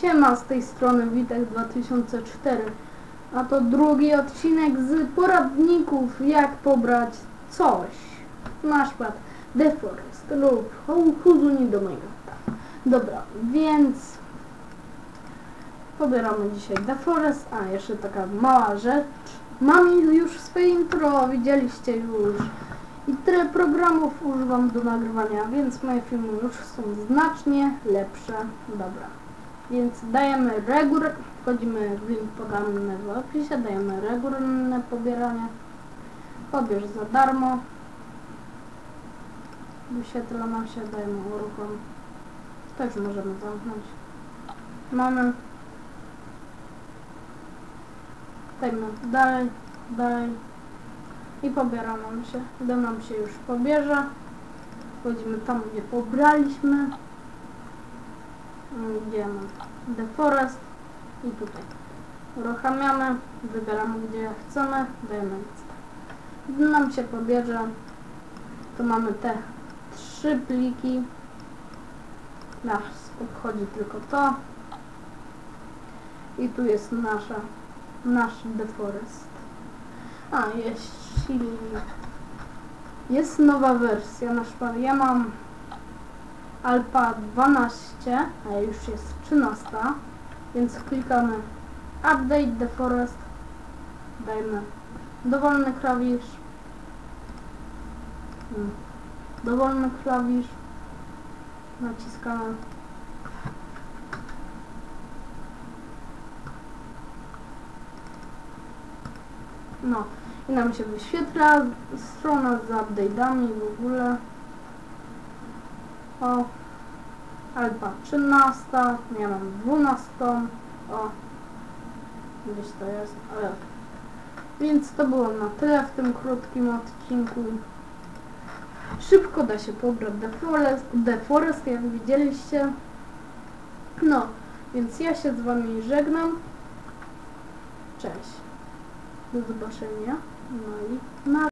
Siema, z tej strony Witek 2004 A to drugi odcinek z poradników jak pobrać coś Na przykład Deforest lub Huzuni do Minecrafta Dobra, więc Pobieramy dzisiaj Deforest A, jeszcze taka mała rzecz Mam już swoje intro, widzieliście już i tyle programów używam do nagrywania, więc moje filmy już są znacznie lepsze. Dobra. Więc dajemy regur, wchodzimy w link podany w opisie, dajemy regularne pobieranie. Pobierz za darmo. Wyświetla nam się, dajemy uruchom. To możemy zamknąć. Mamy. Dajmy dalej, dalej i pobiera nam się. Gdy nam się już pobierze, wchodzimy tam, gdzie pobraliśmy. Gdzie mamy The Forest i tutaj. Uruchamiamy, wybieramy gdzie chcemy, dajemy. Gdy nam się pobierze, to mamy te trzy pliki. Nas obchodzi tylko to. I tu jest nasza, nasz The Forest. A, jeśli jest nowa wersja, na przykład ja mam Alpa 12, a już jest 13, więc klikamy Update the Forest, dajmy dowolny klawisz, Hmm. dowolny klawisz, naciskamy. No, i nam się wyświetla strona z update'ami w ogóle. O, Alpa 13, ja mam 12. O, gdzieś to jest, ale... Więc to było na tyle w tym krótkim odcinku. Szybko da się pobrać The Forest, The Forest jak widzieliście. No, więc ja się z wami żegnam. Cześć. Do zobaczenia. No i na